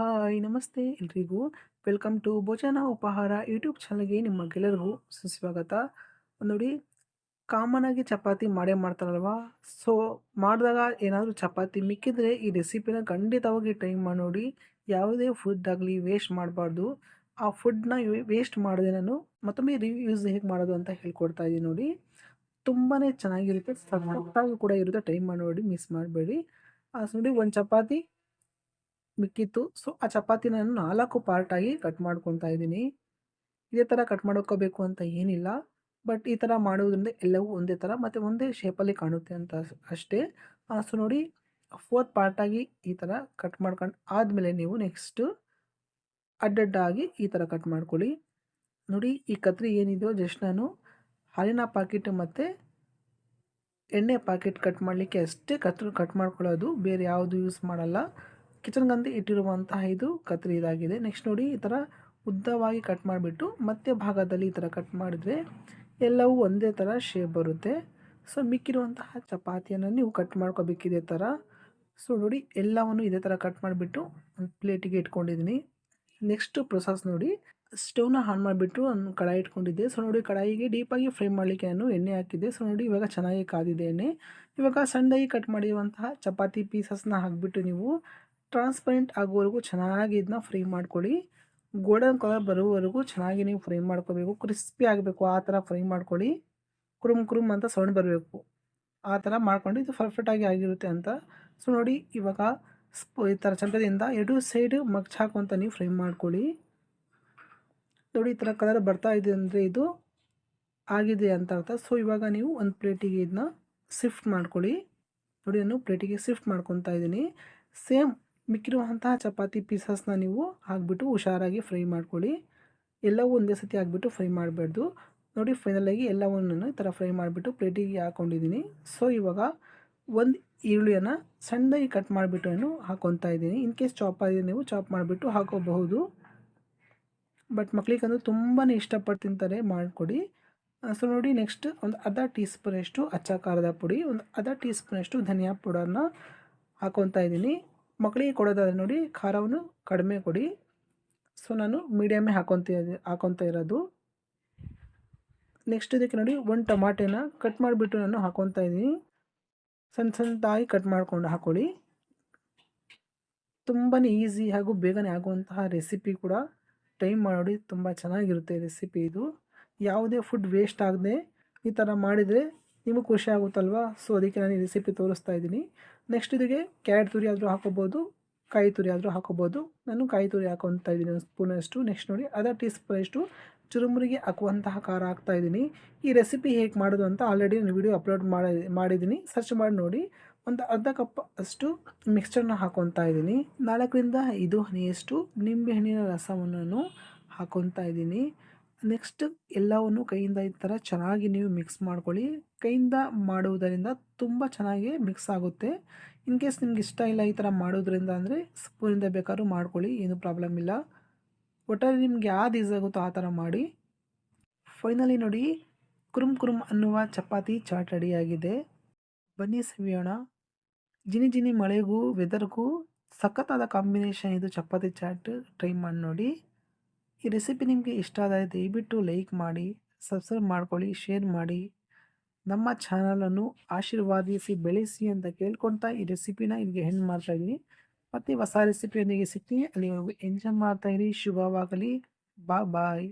Hi, ನಮಸ್ತೆ ಎಲ್ರಿಗೂ. Welcome to ಭೋಜನ ಉಪಹಾರ ಯೂಟ್ಯೂಬ್ ಚಾನಲ್ಗೆ ನಿಮ್ಮ ಗೆಲ್ಲರಿಗೂ ಸುಸ್ವಾಗತ. ನೋಡಿ ಕಾಮನ್ ಆಗಿ ಚಪಾತಿ ಮಾಡೇ ಮಾಡ್ತಾರಲ್ವಾ? ಸೊ, ಮಾಡಿದಾಗ ಏನಾದರೂ ಚಪಾತಿ ಮಿಕ್ಕಿದ್ರೆ ಈ ರೆಸಿಪಿನ ಖಂಡಿತವಾಗಿ ಟ್ರೈ ಮಾಡಿ ನೋಡಿ. ಯಾವುದೇ ಫುಡ್ ಆಗಲಿ ವೇಸ್ಟ್ ಮಾಡಬಾರ್ದು. ಆ ಫುಡ್ನ ವೇಸ್ಟ್ ಮಾಡಿದೆ ನಾನು ಮತ್ತೊಮ್ಮೆ ರಿವ್ಯೂಸ್ ಹೇಗೆ ಮಾಡೋದು ಅಂತ ಹೇಳ್ಕೊಡ್ತಾ ಇದ್ದೀನಿ, ನೋಡಿ. ತುಂಬಾ ಚೆನ್ನಾಗಿರುತ್ತೆ, ಸಖತ್ತಾಗಿ ಕೂಡ ಇರುತ್ತೆ. ಟ್ರೈ ಮಾಡಿ ನೋಡಿ ಮಿಸ್ ಮಾಡಬೇಡಿ. ನೋಡಿ, ಒಂದು ಚಪಾತಿ ಮಿಕ್ಕಿತ್ತು. ಸೊ, ಆ ಚಪಾತಿ ನಾನು ನಾಲ್ಕು ಪಾರ್ಟಾಗಿ ಕಟ್ ಮಾಡ್ಕೊತಾ ಇದ್ದೀನಿ. ಇದೇ ಥರ ಕಟ್ ಮಾಡ್ಕೋಬೇಕು ಅಂತ ಏನಿಲ್ಲ. ಬಟ್ ಈ ಥರ ಮಾಡೋದ್ರಿಂದ ಎಲ್ಲವೂ ಒಂದೇ ಥರ ಮತ್ತು ಒಂದೇ ಶೇಪಲ್ಲಿ ಕಾಣುತ್ತೆ ಅಂತ ಅಷ್ಟೇ. ಸೊ, ನೋಡಿ ಫೋರ್ತ್ ಪಾರ್ಟಾಗಿ ಈ ಥರ ಕಟ್ ಮಾಡ್ಕೊಂಡು ಆದಮೇಲೆ ನೀವು ನೆಕ್ಸ್ಟು ಅಡ್ಡಡ್ಡಾಗಿ ಈ ಥರ ಕಟ್ ಮಾಡ್ಕೊಳ್ಳಿ. ನೋಡಿ, ಈ ಕತ್ರಿ ಏನಿದೆಯೋ ಜಸ್ಟ್ ನಾನು ಹಾಲಿನ ಪಾಕೆಟ್ ಮತ್ತು ಎಣ್ಣೆ ಪಾಕೆಟ್ ಕಟ್ ಮಾಡಲಿಕ್ಕೆ ಅಷ್ಟೇ ಕತ್ರಿ ಕಟ್ ಮಾಡ್ಕೊಳ್ಳೋದು, ಬೇರೆ ಯಾವುದು ಯೂಸ್ ಮಾಡಲ್ಲ. ಕಿಚನ್ಗಂತ ಇಟ್ಟಿರುವಂತಹ ಇದು ಕತ್ರಿ ಇದಾಗಿದೆ. ನೆಕ್ಸ್ಟ್ ನೋಡಿ ಈ ಥರ ಉದ್ದವಾಗಿ ಕಟ್ ಮಾಡಿಬಿಟ್ಟು ಮಧ್ಯ ಭಾಗದಲ್ಲಿ ಈ ಥರ ಕಟ್ ಮಾಡಿದರೆ ಎಲ್ಲವೂ ಒಂದೇ ಥರ ಶೇಪ್ ಬರುತ್ತೆ. ಸೊ ಮಿಕ್ಕಿರುವಂತಹ ಚಪಾತಿಯನ್ನು ನೀವು ಕಟ್ ಮಾಡ್ಕೋಬೇಕಿದೆ ಥರ ಸೊ ನೋಡಿ ಎಲ್ಲವನ್ನು ಇದೇ ಥರ ಕಟ್ ಮಾಡಿಬಿಟ್ಟು ಒಂದು ಪ್ಲೇಟಿಗೆ ಇಟ್ಕೊಂಡಿದ್ದೀನಿ ನೆಕ್ಸ್ಟ್ ಪ್ರೊಸೆಸ್ ನೋಡಿ ಸ್ಟವ್ನ ಆನ್ ಮಾಡಿಬಿಟ್ಟು ಒಂದು ಕಡಾಯಿ ಇಟ್ಕೊಂಡಿದ್ದೆ. ಸೊ ನೋಡಿ ಕಡಾಯಿಗೆ ಡೀಪಾಗಿ ಫ್ರೈ ಮಾಡಲಿಕ್ಕೆ ನಾನು ಎಣ್ಣೆ ಹಾಕಿದ್ದೆ. ಸೊ ನೋಡಿ ಇವಾಗ ಚೆನ್ನಾಗಿ ಕಾದಿದೆ ಎಣ್ಣೆ. ಇವಾಗ ಸಣ್ಣದಾಗಿ ಕಟ್ ಮಾಡಿರುವಂತಹ ಚಪಾತಿ ಪೀಸಸ್ನ ಹಾಕಿಬಿಟ್ಟು ನೀವು ಟ್ರಾನ್ಸ್ಪರೆಂಟ್ ಆಗೋವರೆಗೂ ಚೆನ್ನಾಗಿ ಇದನ್ನ ಫ್ರೈ ಮಾಡ್ಕೊಳ್ಳಿ. ಗೋಲ್ಡನ್ ಕಲರ್ ಬರೋವರೆಗೂ ಚೆನ್ನಾಗಿ ನೀವು ಫ್ರೈ ಮಾಡ್ಕೋಬೇಕು. ಕ್ರಿಸ್ಪಿ ಆಗಬೇಕು, ಆ ಥರ ಫ್ರೈ ಮಾಡ್ಕೊಳ್ಳಿ. ಕುರುಮ್ ಕುರುಮ್ ಅಂತ ಸೌಂಡ್ ಬರಬೇಕು. ಆ ಥರ ಮಾಡ್ಕೊಂಡು ಇದು ಪರ್ಫೆಕ್ಟಾಗಿ ಆಗಿರುತ್ತೆ ಅಂತ. ಸೊ ನೋಡಿ, ಇವಾಗ ಸ್ಪೂ ಈ ಥರ ಚಮಚದಿಂದ ಎರಡು ಸೈಡ್ ಮಗ್ಚ್ ಹಾಕುವಂತ ನೀವು ಫ್ರೈ ಮಾಡ್ಕೊಳ್ಳಿ. ನೋಡಿ, ಈ ಥರ ಕಲರ್ ಬರ್ತಾ ಇದೆ ಅಂದರೆ ಇದು ಆಗಿದೆ ಅಂತ ಅರ್ಥ. ಸೊ ಇವಾಗ ನೀವು ಒಂದು ಪ್ಲೇಟಿಗೆ ಇದನ್ನ ಶಿಫ್ಟ್ ಮಾಡ್ಕೊಳ್ಳಿ. ನೋಡಿ, ನಾನು ಪ್ಲೇಟಿಗೆ ಶಿಫ್ಟ್ ಮಾಡ್ಕೊತಾ ಇದ್ದೀನಿ. ಸೇಮ್ ಮಿಕ್ಕಿರುವಂತಹ ಚಪಾತಿ ಪೀಸಸ್ನ ನೀವು ಹಾಕ್ಬಿಟ್ಟು ಹುಷಾರಾಗಿ ಫ್ರೈ ಮಾಡ್ಕೊಳ್ಳಿ. ಎಲ್ಲವೂ ಒಂದೇ ಸತಿ ಹಾಕ್ಬಿಟ್ಟು ಫ್ರೈ ಮಾಡಬಾರ್ದು. ನೋಡಿ ಫೈನಲಾಗಿ ಎಲ್ಲವನ್ನು ಈ ಥರ ಫ್ರೈ ಮಾಡಿಬಿಟ್ಟು ಪ್ಲೇಟಿಗೆ ಹಾಕ್ಕೊಂಡಿದ್ದೀನಿ ಸೊ ಇವಾಗ ಒಂದು ಈರುಳ್ಳಿಯನ್ನು ಸಣ್ಣದಾಗಿ ಕಟ್ ಮಾಡಿಬಿಟ್ಟು ನಾನು ಹಾಕ್ಕೊತಾ ಇದ್ದೀನಿ. ಇನ್ ಕೇಸ್ ಚಾಪ್ ಆಗಿದೆ ನೀವು ಚಾಪ್ ಮಾಡಿಬಿಟ್ಟು ಹಾಕೋಬಹುದು. ಬಟ್ ಮಕ್ಳಿಗಂದು ತುಂಬಾ ಇಷ್ಟಪಟ್ಟು ತಿಂತಾರೆ, ಮಾಡಿಕೊಡಿ. ಸೊ ನೋಡಿ ನೆಕ್ಸ್ಟ್ ಒಂದು ಅರ್ಧ ಟೀ ಸ್ಪೂನಷ್ಟು ಅಚ್ಚ ಖಾರದ ಪುಡಿ, ಒಂದು ಅರ್ಧ ಟೀ ಸ್ಪೂನಷ್ಟು ಧನಿಯಾ ಪೌಡರ್ನ ಹಾಕೊತಾ ಇದ್ದೀನಿ. ಮಕ್ಕಳಿಗೆ ಕೊಡೋದಾದ್ರೆ ನೋಡಿ, ಖಾರವನ್ನು ಕಡಿಮೆ ಕೊಡಿ. ಸೊ ನಾನು ಮೀಡಿಯಮೇ ಹಾಕೊತ ಹಾಕೊತ ಇರೋದು. ನೆಕ್ಸ್ಟ್ ಇದಕ್ಕೆ ನೋಡಿ, ಒಂದು ಟೊಮಾಟೆನ ಕಟ್ ಮಾಡಿಬಿಟ್ಟು ನಾನು ಹಾಕೊತಾ ಇದ್ದೀನಿ ಸಣ್ಣ ಸಣ್ಣದಾಗಿ ಕಟ್ ಮಾಡಿಕೊಂಡು ಹಾಕೊಳ್ಳಿ. ತುಂಬಾ ಈಸಿ ಹಾಗೂ ಬೇಗನೆ ಆಗುವಂತಹ ರೆಸಿಪಿ ಕೂಡ ಟೈಮ್ ಮಾಡಿ, ತುಂಬ ಚೆನ್ನಾಗಿರುತ್ತೆ ರೆಸಿಪಿ ಇದು. ಯಾವುದೇ ಫುಡ್ ವೇಸ್ಟ್ ಆಗದೆ ಈ ಥರ ಮಾಡಿದರೆ ನಿಮಗೆ ಖುಷಿ ಆಗುತ್ತಲ್ವಾ? ಸೊ ಅದಕ್ಕೆ ನಾನು ಈ ರೆಸಿಪಿ ತೋರಿಸ್ತಾ ಇದ್ದೀನಿ. ನೆಕ್ಸ್ಟ್ ಇದಕ್ಕೆ ಕ್ಯಾರೆಟ್ ತುರಿ ಆದರೂ ಹಾಕೋಬೋದು, ಕಾಯಿ ತುರಿ ಆದರೂ ಹಾಕೋಬೋದು. ನಾನು ಕಾಯಿ ತುರಿ ಹಾಕೊತಾ ಇದ್ದೀನಿ ಒಂದು ಸ್ಪೂನಷ್ಟು. ನೆಕ್ಸ್ಟ್ ನೋಡಿ, ಅರ್ಧ ಟೀ ಸ್ಪೂನಷ್ಟು ಚುರುಮುರಿಗೆ ಹಾಕುವಂತಹ ಖಾರ ಹಾಕ್ತಾ ಇದ್ದೀನಿ. ಈ ರೆಸಿಪಿ ಹೇಗೆ ಮಾಡೋದು ಅಂತ ಆಲ್ರೆಡಿ ನಾನು ವಿಡಿಯೋ ಅಪ್ಲೋಡ್ ಮಾಡಿ, ಮಾಡಿದ್ದೀನಿ. ಸರ್ಚ್ ಮಾಡಿ ನೋಡಿ. ಒಂದು ಅರ್ಧ ಕಪ್ ಅಷ್ಟು ಮಿಕ್ಸ್ಚರ್ನ ಹಾಕೊತಾ ಇದ್ದೀನಿ. ನಾಲ್ಕರಿಂದ ಐದು ಹನಿಯಷ್ಟು ನಿಂಬೆಹಣ್ಣಿನ ರಸವನ್ನು ಹಾಕೊತಾ ಇದ್ದೀನಿ. ನೆಕ್ಸ್ಟ್ ಎಲ್ಲವನ್ನು ಕೈಯಿಂದ ಈ ಥರ ಚೆನ್ನಾಗಿ ನೀವು ಮಿಕ್ಸ್ ಮಾಡ್ಕೊಳ್ಳಿ. ಕೈಯಿಂದ ಮಾಡುವುದರಿಂದ ತುಂಬ ಚೆನ್ನಾಗಿ ಮಿಕ್ಸ್ ಆಗುತ್ತೆ. ಇನ್ ಕೇಸ್ ನಿಮ್ಗೆ ಇಷ್ಟ ಇಲ್ಲ ಈ ಥರ ಮಾಡೋದ್ರಿಂದ ಅಂದರೆ ಸ್ಪೂನಿಂದ ಬೇಕಾದ್ರೂ ಮಾಡ್ಕೊಳ್ಳಿ, ಏನು ಪ್ರಾಬ್ಲಮ್ ಇಲ್ಲ. ಒಟ್ಟಾರೆ ನಿಮ್ಗೆ ಯಾವ್ದು ಈಸ್ ಆಗುತ್ತೋ ಆ ಥರ ಮಾಡಿ. ಫೈನಲಿ ನೋಡಿ, ಕುರುಮ್ ಕುರುಮ್ ಅನ್ನುವ ಚಪಾತಿ ಚಾಟ್ ರೆಡಿಯಾಗಿದೆ. ಬನ್ನಿ ಸವಿಯೋಣ. ಜಿನಿ ಜಿನಿ ಮಳೆಗೂ ವೆದರ್ಗೂ ಸಖತ್ತಾದ ಕಾಂಬಿನೇಷನ್ ಇದು ಚಪಾತಿ ಚಾಟ್. ಟ್ರೈ ಮಾಡಿ ನೋಡಿ. ಈ ರೆಸಿಪಿ ನಿಮಗೆ ಇಷ್ಟ ಆದರೆ ದಯವಿಟ್ಟು ಲೈಕ್ ಮಾಡಿ, ಸಬ್ಸ್ಕ್ರೈಬ್ ಮಾಡ್ಕೊಳ್ಳಿ, ಶೇರ್ ಮಾಡಿ. ನಮ್ಮ ಚಾನಲನ್ನು ಆಶೀರ್ವಾದಿಸಿ, ಬೆಳೆಸಿ ಅಂತ ಕೇಳ್ಕೊತಾ ಈ ರೆಸಿಪಿನ ಇಲ್ಲಿಗೆ ಹೆಣ್ಣು ಮಾಡ್ತಾಯಿದ್ದೀನಿ ಮತ್ತು ಹೊಸ ರೆಸಿಪಿಯೊಂದಿಗೆ ಸಿಗ್ತೀನಿ. ಅಲ್ಲಿವರೆಗೂ ಎಂಜಾಯ್ ಮಾಡ್ತಾಯಿರಿ ಶುಭವಾಗಲಿ. ಬಾ ಬಾಯ್.